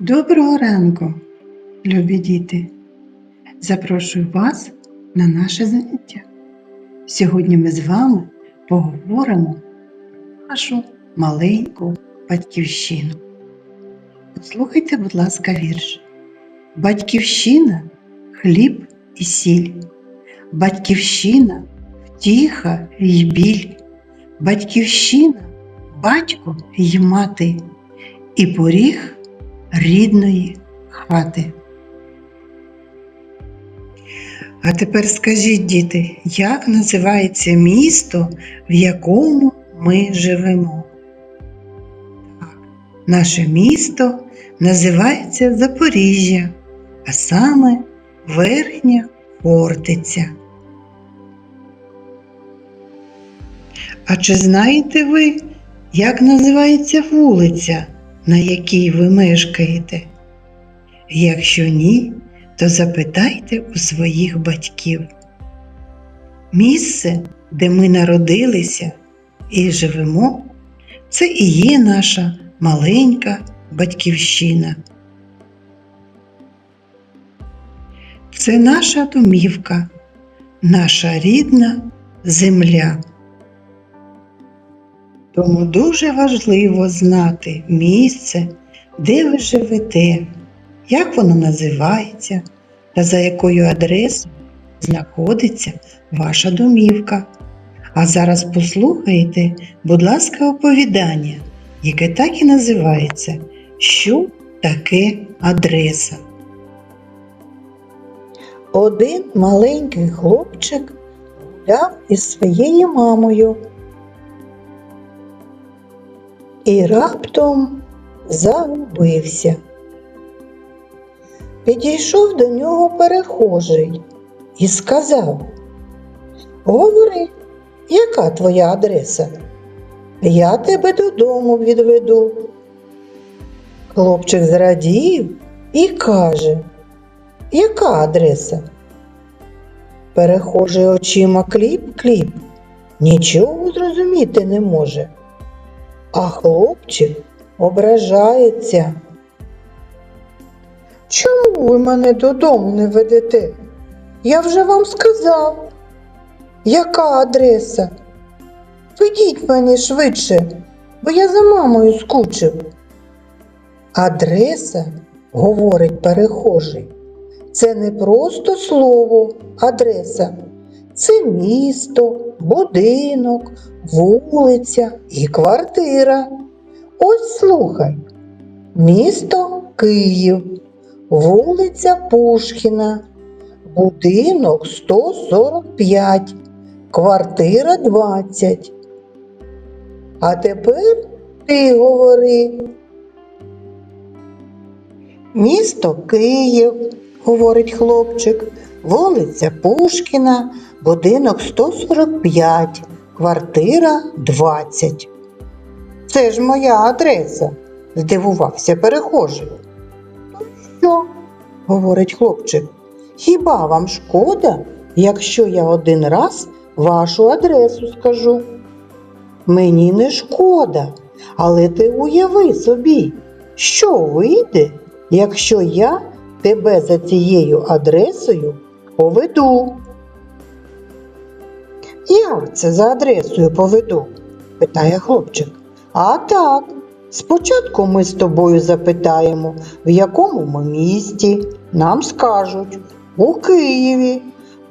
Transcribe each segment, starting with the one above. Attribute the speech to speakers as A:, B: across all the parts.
A: Доброго ранку, любі діти! Запрошую вас на наше заняття. Сьогодні ми з вами поговоримо про нашу маленьку батьківщину. Послухайте, будь ласка, вірш. Батьківщина хліб і сіль, батьківщина втіха й біль, батьківщина батько й мати, і поріг рідної хати. А тепер скажіть, діти, як називається місто, в якому ми живемо? Наше місто називається Запоріжжя, а саме Верхня Хортиця. А чи знаєте ви, як називається вулиця, на якій ви мешкаєте? Якщо ні, то запитайте у своїх батьків. Місце, де ми народилися і живемо, це і є наша маленька батьківщина. Це наша домівка, наша рідна земля. Тому дуже важливо знати місце, де ви живете, як воно називається та за якою адресою знаходиться ваша домівка. А зараз послухайте, будь ласка, оповідання, яке так і називається Що таке адреса?
B: Один маленький хлопчик гуляв із своєю мамою і раптом загубився. Підійшов до нього перехожий і сказав Говори, яка твоя адреса? Я тебе додому відведу. Хлопчик зрадів і каже, яка адреса? Перехожий очима кліп-кліп, нічого зрозуміти не може. А хлопчик ображається. Чому ви мене додому не ведете? Я вже вам сказав. Яка адреса? Ведіть мені швидше, бо я за мамою скучив. Адреса, говорить перехожий, це не просто слово адреса. Це місто, будинок, вулиця і квартира. Ось слухай. Місто Київ, вулиця Пушкіна, будинок 145, квартира 20. А тепер ти говори. Місто Київ, говорить хлопчик, вулиця Пушкіна, будинок 145, квартира 20. Це ж моя адреса, здивувався перехожий. «Ну Що? говорить хлопчик. Хіба вам шкода, якщо я один раз вашу адресу скажу? Мені не шкода, але ти уяви собі, що вийде, якщо я тебе за цією адресою поведу. Як це за адресою поведу? питає хлопчик. А так, спочатку ми з тобою запитаємо, в якому ми місті, нам скажуть у Києві.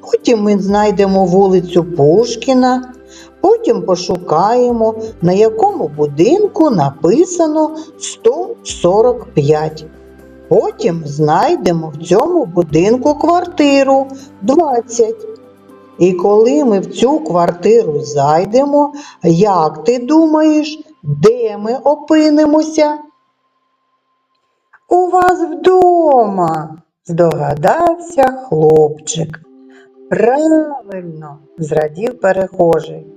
B: Потім ми знайдемо вулицю Пушкіна, потім пошукаємо, на якому будинку написано 145. Потім знайдемо в цьому будинку квартиру 20. І коли ми в цю квартиру зайдемо, як ти думаєш, де ми опинимося? У вас вдома, здогадався хлопчик. Правильно, зрадів перехожий.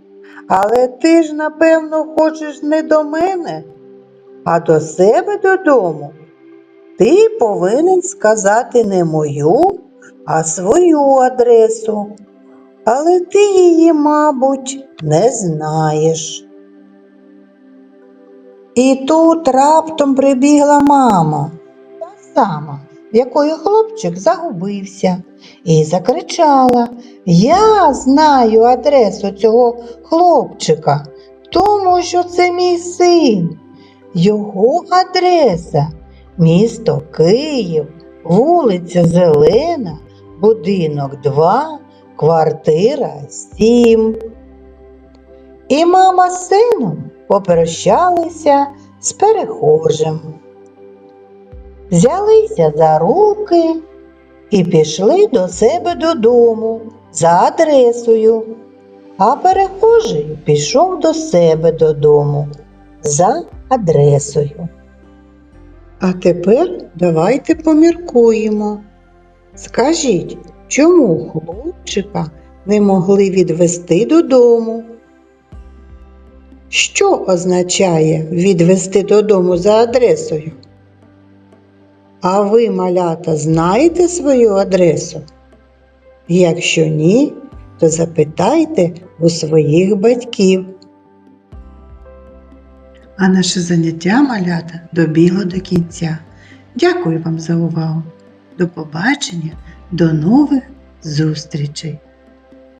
B: Але ти ж, напевно, хочеш не до мене, а до себе додому. Ти повинен сказати не мою, а свою адресу. Але ти її, мабуть, не знаєш. І тут раптом прибігла мама. та сама, в якої хлопчик загубився, і закричала Я знаю адресу цього хлопчика, тому що це мій син. Його адреса місто Київ, вулиця Зелена, будинок 2, квартира 7. І мама з сином попрощалися з перехожим. Взялися за руки і пішли до себе додому за адресою, а перехожий пішов до себе додому за адресою.
A: А тепер давайте поміркуємо. Скажіть, чому хлопчика не могли відвести додому? Що означає відвести додому за адресою? А ви, малята, знаєте свою адресу? Якщо ні, то запитайте у своїх батьків. А наше заняття малята добігло до кінця. Дякую вам за увагу. До побачення, до нових зустрічей!